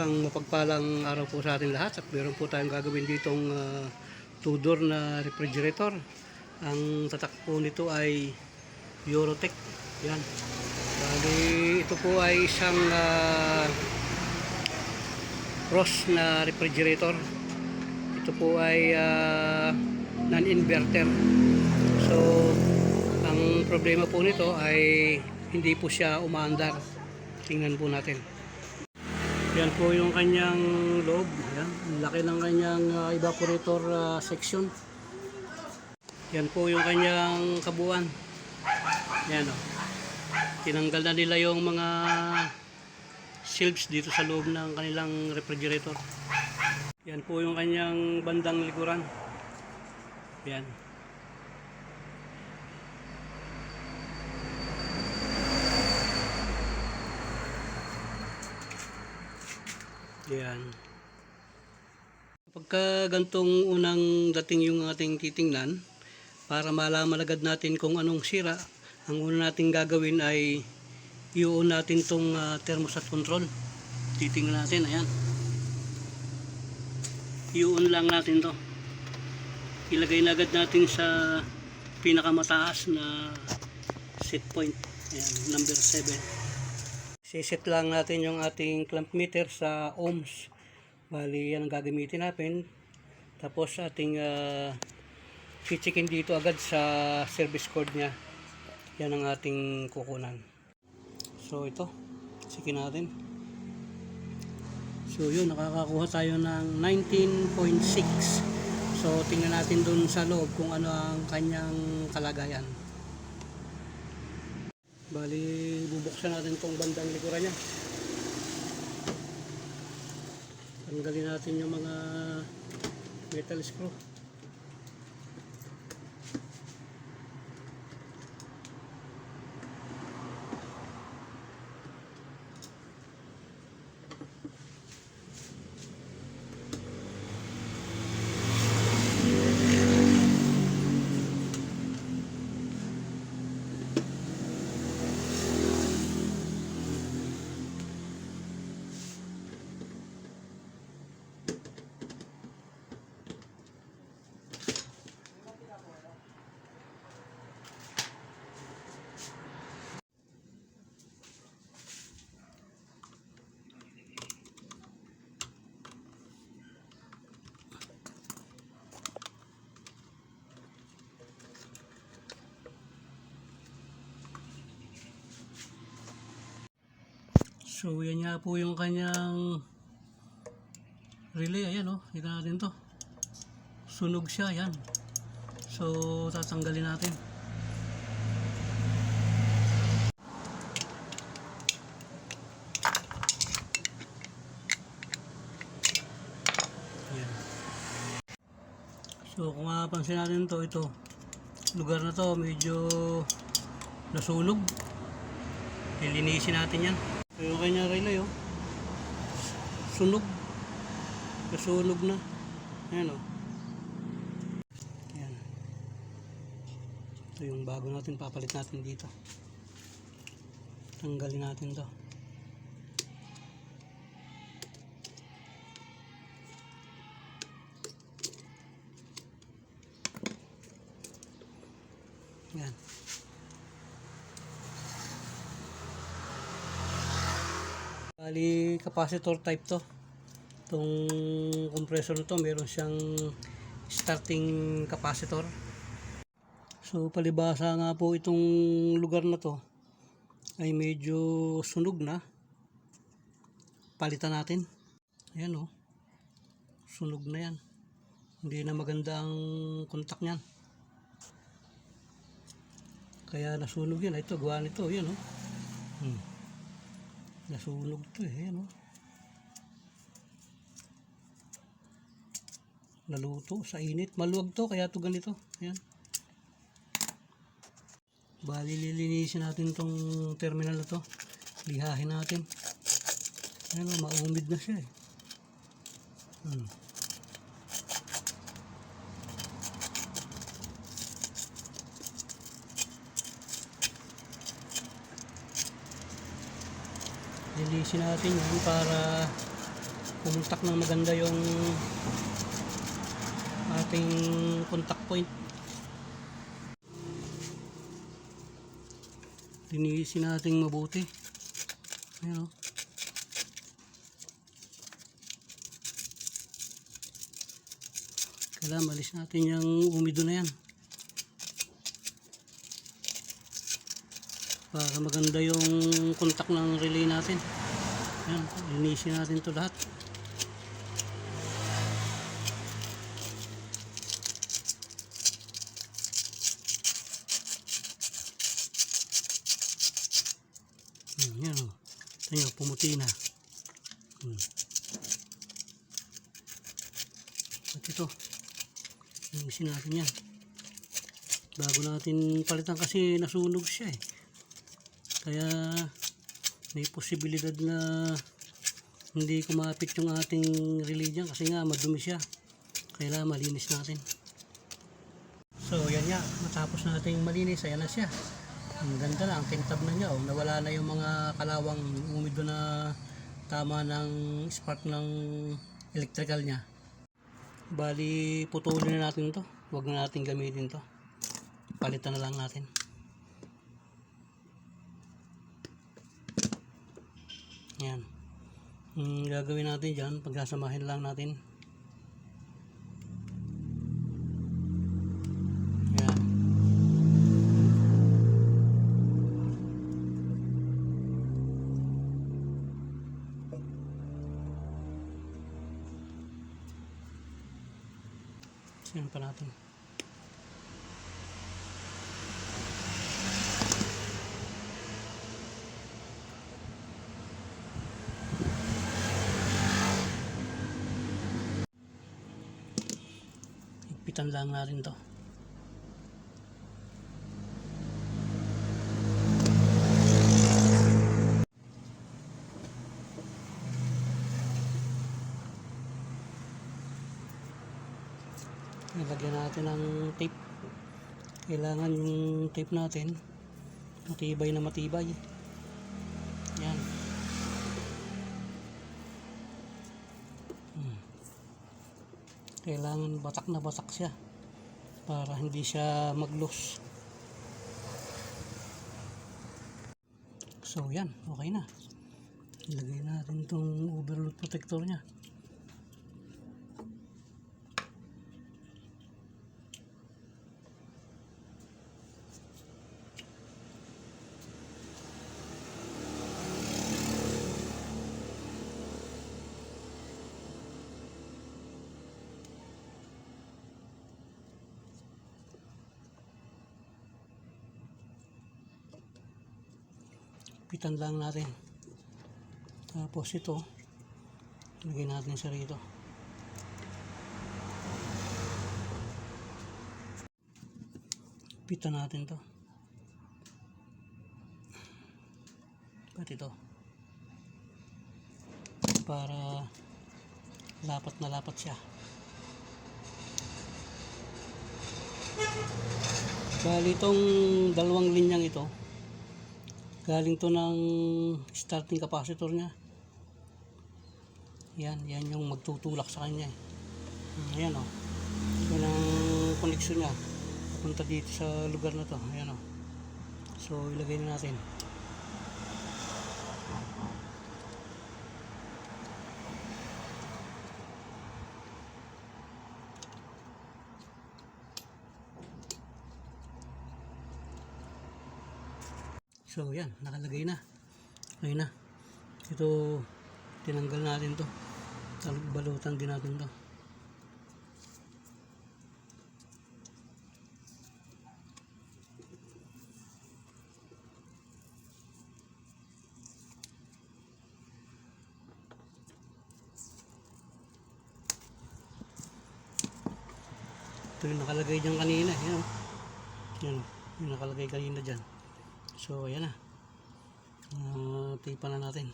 Isang mapagpalang araw po sa ating lahat at meron po tayong gagawin ditong uh, two-door na refrigerator. Ang tatak po nito ay Eurotech. Yan. Bali, ito po ay isang uh, Ross na refrigerator. Ito po ay uh, non-inverter. So, ang problema po nito ay hindi po siya umaandar. Tingnan po natin. Yan po yung kanyang loob. Yan. Laki ng kanyang uh, evaporator uh, section. Yan po yung kanyang kabuuan. Yan o. Tinanggal na nila yung mga shelves dito sa loob ng kanilang refrigerator. Yan po yung kanyang bandang likuran. Yan. Yan. Pagka gantong unang dating yung ating titingnan, para malaman agad natin kung anong sira, ang una nating gagawin ay i-on natin tong uh, thermostat control. Titingnan natin, ayan. I-on lang natin to. Ilagay na agad natin sa pinakamataas na set point. Ayan, number 7. Siset lang natin yung ating clamp meter sa ohms. Bali, yan ang gagamitin natin. Tapos ating uh, checkin dito agad sa service cord niya. Yan ang ating kukunan. So ito, checkin natin. So yun, nakakakuha tayo ng 19.6. So tingnan natin dun sa loob kung ano ang kanyang kalagayan. Bali, bubuksan natin tong bandang likuran niya. Tanggalin natin yung mga metal screw. So yan nga po yung kanyang relay. Ayan oh, kita natin to. Sunog siya, yan. So tatanggalin natin. Yan. So kung mapapansin natin to, ito, lugar na to medyo nasunog. Lilinisin natin yan. So, yung kanya relay oh. Sunog. Nasunog na. Ayan oh. Ayan. Ito yung bago natin papalit natin dito. Tanggalin natin to. Yan. Bali, capacitor type to. Itong compressor na to, meron siyang starting capacitor. So, palibasa nga po itong lugar na to ay medyo sunog na. Palitan natin. Ayan o. Oh. Sunog na yan. Hindi na maganda ang kontak niyan. Kaya nasunog yan. Ito, gawa nito. Yan o. Oh. Hmm. Nasunog to eh. Ayan, oh. Naluto sa init. Maluwag to kaya to ganito. Ayan. Bali lilinisin natin tong terminal na to. Lihahin natin. Ayan maumid na siya eh. Hmm. Linisin natin yan para pumuntak ng maganda yung ating contact point. Linisin natin mabuti. Ayan o. Kailangan malis natin yung umido na yan. Para maganda yung contact ng relay natin. Ayan, linisin natin to lahat. Yan o. Ito nyo, pumuti na. Hmm. At ito, linisin natin yan. Bago natin palitan kasi nasunog siya eh. Kaya may posibilidad na hindi kumapit yung ating dyan kasi nga madumi siya. Kailangan malinis natin. So yan nga, matapos nating malinis, ayan na siya. Ang ganda na, ang kintab na niya. Oh. Nawala na yung mga kalawang umido na tama ng spark ng electrical niya. Bali, putulin na natin to. Huwag na natin gamitin to. Palitan na lang natin. Yan. Ang gagawin natin dyan, pagsasamahin lang natin. Yan. Siyan pa natin. Higpitan lang natin to. Ilagyan natin ng tape. Kailangan yung tape natin matibay na matibay. Yan. Hmm. Kailangan batak na batak siya para hindi siya mag-loose. So yan, okay na. Ilagay natin tong overload protector niya. Pitan lang natin. Tapos ito, lagay natin sa rito. Pitan natin to. Pati ito. Para lapat na lapat siya. Bali itong dalawang linyang ito, galing to ng starting capacitor niya. Yan, yan yung magtutulak sa kanya eh. Hmm, ayan o yan ang connection niya. Punta dito sa lugar na to. Ayan o so ilagay na natin So yan, nakalagay na. Ayun na. Ito, tinanggal natin to. Balutan din natin to. Ito yung nakalagay dyan kanina. Yan o. Yan. Yung nakalagay kanina dyan. So, ayan na. Uh, tipan na natin.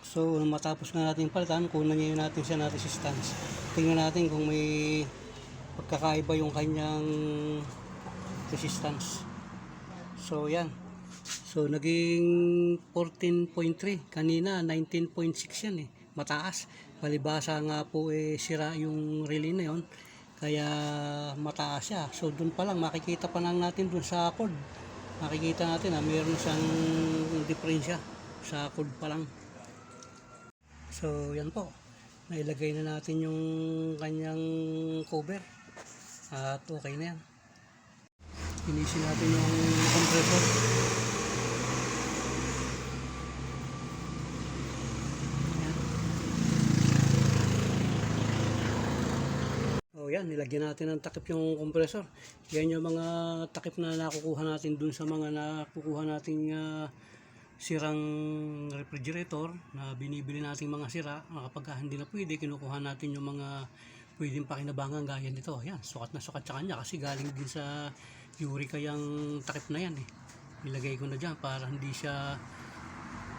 So, nung matapos nga natin palitan, kunan niya natin siya na resistance. Tingnan natin kung may pagkakaiba yung kanyang resistance. So, yan. So, naging 14.3. Kanina, 19.6 yan eh. Mataas. Palibasa nga po eh, sira yung relay na yon Kaya mataas siya. So, dun pa lang, makikita pa lang natin dun sa cord. Makikita natin na mayroon siyang diferensya sa cord pa lang. So, yan po. Nailagay na natin yung kanyang cover. At okay na yan. Finisin natin yung compressor. Yan, nilagyan natin ng takip yung compressor. Yan yung mga takip na nakukuha natin dun sa mga nakukuha nating ah, sirang refrigerator na binibili nating mga sira. Ah, Kapag hindi na pwede, kinukuha natin yung mga pwedeng pakinabangan gaya nito. Yan, sukat na sukat sa kanya kasi galing din sa Eureka yung takip na yan eh. Nilagay ko na dyan para hindi siya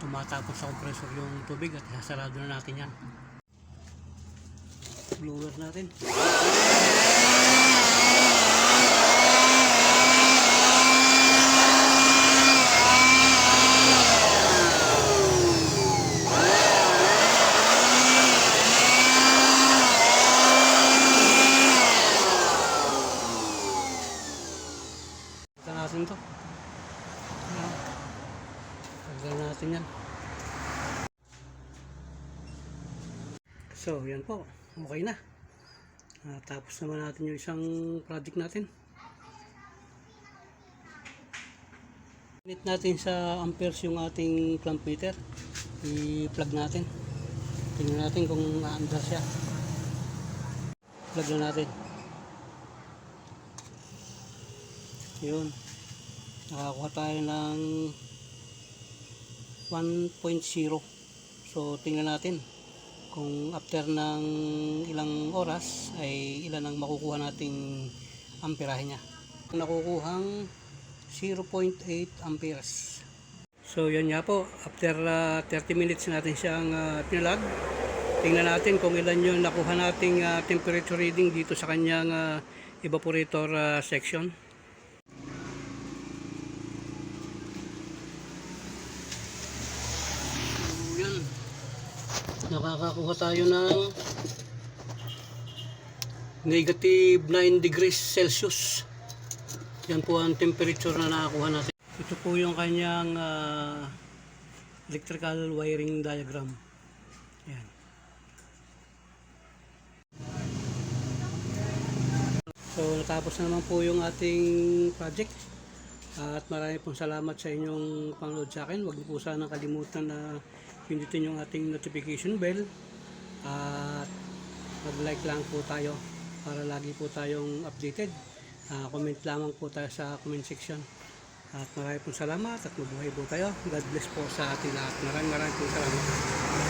tumatapon sa compressor yung tubig at sasarado na natin yan. Blower natin. Ito natin to. Tagal natin yan. So, yan po. Okay na. Ah, tapos naman natin yung isang project natin. Init natin sa amperes yung ating clamp meter. I-plug natin. Tingnan natin kung aandar siya. Plug na natin. Yun. Nakakuha tayo ng 1.0. So, tingnan natin kung after ng ilang oras ay ilan ang makukuha nating amperahe niya. Nakukuhang 0.8 amperes. So, yan nga po. After ah, 30 minutes natin siyang uh, pinalag. Tingnan natin kung ilan yung nakuha nating ah, temperature reading dito sa kanyang ah, evaporator ah, section. So, yan. Nakakakuha tayo ng negative 9 degrees Celsius. Yan po ang temperature na nakakuha natin. Ito po yung kanyang ah, electrical wiring diagram. Yan. So natapos na naman po yung ating project. At marami pong salamat sa inyong panood sa akin. Huwag niyo po sana kalimutan na pindutin yung ating notification bell. At mag-like lang po tayo para lagi po tayong updated. Ah, comment lamang po tayo sa comment section. At marami pong salamat at mabuhay po tayo. God bless po sa ating lahat. Maraming maraming po salamat.